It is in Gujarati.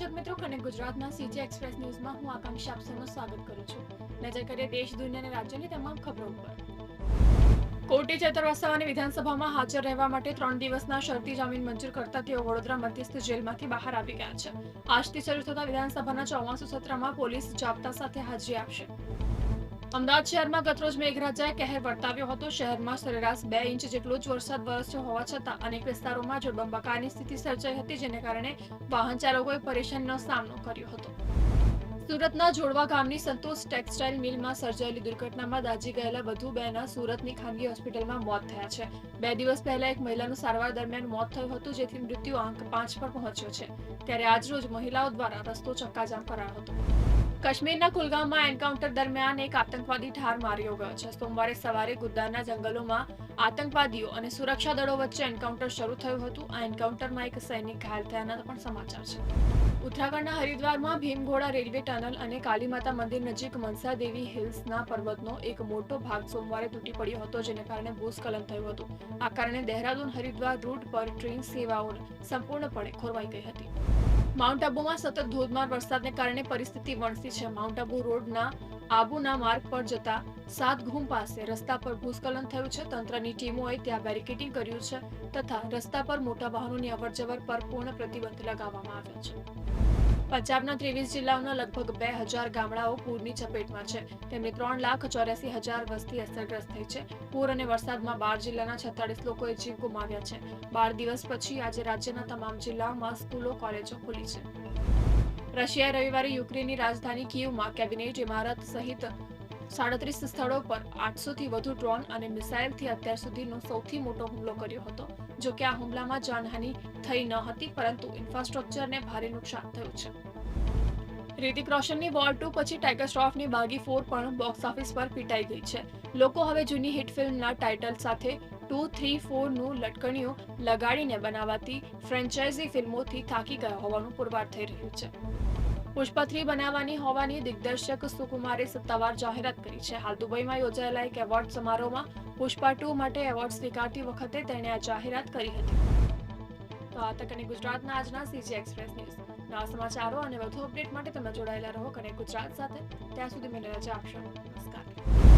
દર્શક મિત્રો કનેક્ટ ગુજરાતના સીજી એક્સપ્રેસ ન્યૂઝમાં હું આકાંક્ષા આપ સ્વાગત કરું છું. નજર કરીએ દેશ, દુનિયા અને રાજ્યની તમામ ખબરો ઉપર. કોર્ટે ચેતર વસાવાની વિધાનસભામાં હાજર રહેવા માટે ત્રણ દિવસના શરતી જામીન મંજૂર કરતા તેઓ વડોદરા મધ્યસ્થ જેલમાંથી બહાર આવી ગયા છે. આજથી શરૂ થતા વિધાનસભાના ચોમાસુ સત્રમાં પોલીસ જાપ્તા સાથે હાજરી આપશે. અમદાવાદ શહેરમાં ગતરોજ મેઘરાજાએ કહેર વર્તાવ્યો હતો. શહેરમાં સરેરાશ બે ઇંચ જેટલો જ વરસાદ વરસ્યો હોવા છતાં અનેક વિસ્તારોમાં જળબંબાકારની સ્થિતિ સર્જાઈ હતી, જેને કારણે વાહન ચાલકોએ પરેશાનીનો સામનો કર્યો હતો. સુરતના જોડવા ગામની સંતોષ ટેક્સટાઇલ મિલમાં સર્જાયેલી દુર્ઘટનામાં દાઝી ગયેલા વધુ બેના સુરતની ખાનગી હોસ્પિટલમાં મોત થયા છે. બે દિવસ પહેલા એક મહિલાનું સારવાર દરમિયાન મોત થયું હતું, જેથી મૃત્યુ આંક પાંચ પર પહોંચ્યો છે. ત્યારે આજરોજ મહિલાઓ દ્વારા રસ્તો ચક્કાજામ કરાયો હતો. કાશ્મીરના કુલગામમાં એન્કાઉન્ટર દરમિયાન એક આતંકવાદી ઠાર માર્યો ગયો છે. સોમવારે સવારે ગુદ્દારના જંગલોમાં આતંકવાદીઓ અને સુરક્ષા દળો વચ્ચે એન્કાઉન્ટર શરૂ થયું હતું. આ એન્કાઉન્ટરમાં એક સૈનિક ઘાયલ થયાના પણ સમાચાર છે. ઉત્તરાખંડના હરિદ્વારમાં ભીમઘોડા રેલવે ટનલ અને કાલીમાતા મંદિર નજીક મનસા દેવી હિલ્સના પર્વતનો એક મોટો ભાગ સોમવારે તૂટી પડ્યો હતો, જેને કારણે ભૂસ્ખલન થયું હતું. આ કારણે દહેરાદૂન હરિદ્વાર રૂટ પર ટ્રેન સેવાઓ સંપૂર્ણપણે ખોરવાઈ ગઈ હતી. માઉન્ટ આબુમાં સતત ધોધમાર વરસાદને કારણે પરિસ્થિતિ વણસી છે. માઉન્ટ આબુ રોડના આબુના માર્ગ પર જતા સાત ઘૂમ પાસે રસ્તા પર ભૂસ્ખલન થયું છે. તંત્રની ટીમોએ ત્યાં બેરિકેડિંગ કર્યું છે તથા રસ્તા પર મોટા વાહનોની અવરજવર પર પૂર્ણ પ્રતિબંધ લગાવવામાં આવ્યો છે. પંજાબના ત્રેવીસ જિલ્લાઓના લગભગ બે હજાર ગામડાઓ પૂરની ચપેટમાં છે. તેમની ત્રણ લાખ ચોર્યાસી હજાર વસ્તી અસરગ્રસ્ત થઈ છે. પૂર અને વરસાદમાં બાર જિલ્લાના છત્તાલીસ લોકોએ જીવ ગુમાવ્યા છે. બાર દિવસ પછી આજે રાજ્યના તમામ જિલ્લાઓમાં સ્કૂલો, કોલેજો ખુલી છે. રશિયાએ રવિવારે યુક્રેનની રાજધાની કીવમાં કેબિનેટ ઇમારત સહિત સાડત્રીસ સ્થળો પર આઠસોથી વધુ ડ્રોન અને મિસાઇલથી અત્યાર સુધીનો સૌથી મોટો હુમલો કર્યો હતો, જો કે આ હુમલામાં જાનહાનિ થઈ ન હતી, પરંતુ ઇન્ફ્રાસ્ટ્રક્ચરને ભારે નુકસાન થયું છે. રિતિક રોશનની વોર ટુ પછી ટાઇગર શ્રોફની બાગી ફોર પણ બોક્સ ઓફિસ પર પીટાઈ ગઈ છે. લોકો હવે જૂની હિટ ફિલ્મના ટાઇટલ સાથે ટુ થ્રી ફોરનું લટકણીઓ લગાડીને બનાવાતી ફ્રેન્ચાઇઝી ફિલ્મોથી થાકી ગયા હોવાનું પુરવાર થઈ રહ્યું છે. પુષ્પા થ્રી બનાવવાની હોવાની દિગ્દર્શક સુકુમારે સત્તાવાર જાહેરાત કરી છે. હાલ દુબઈમાં યોજાયેલા એક એવોર્ડ સમારોહમાં પુષ્પા ટુ માટે એવોર્ડ સ્વીકારતી વખતે તેણે આ જાહેરાત કરી હતી. તો આ તક અને ગુજરાતના આજના સીજી એક્સપ્રેસ ન્યૂઝ નવા સમાચારો અને વધુ અપડેટ માટે તમે જોડાયેલા રહો કને ગુજરાત સાથે. ત્યાં સુધી મને રજા આપશો. નમસ્કાર.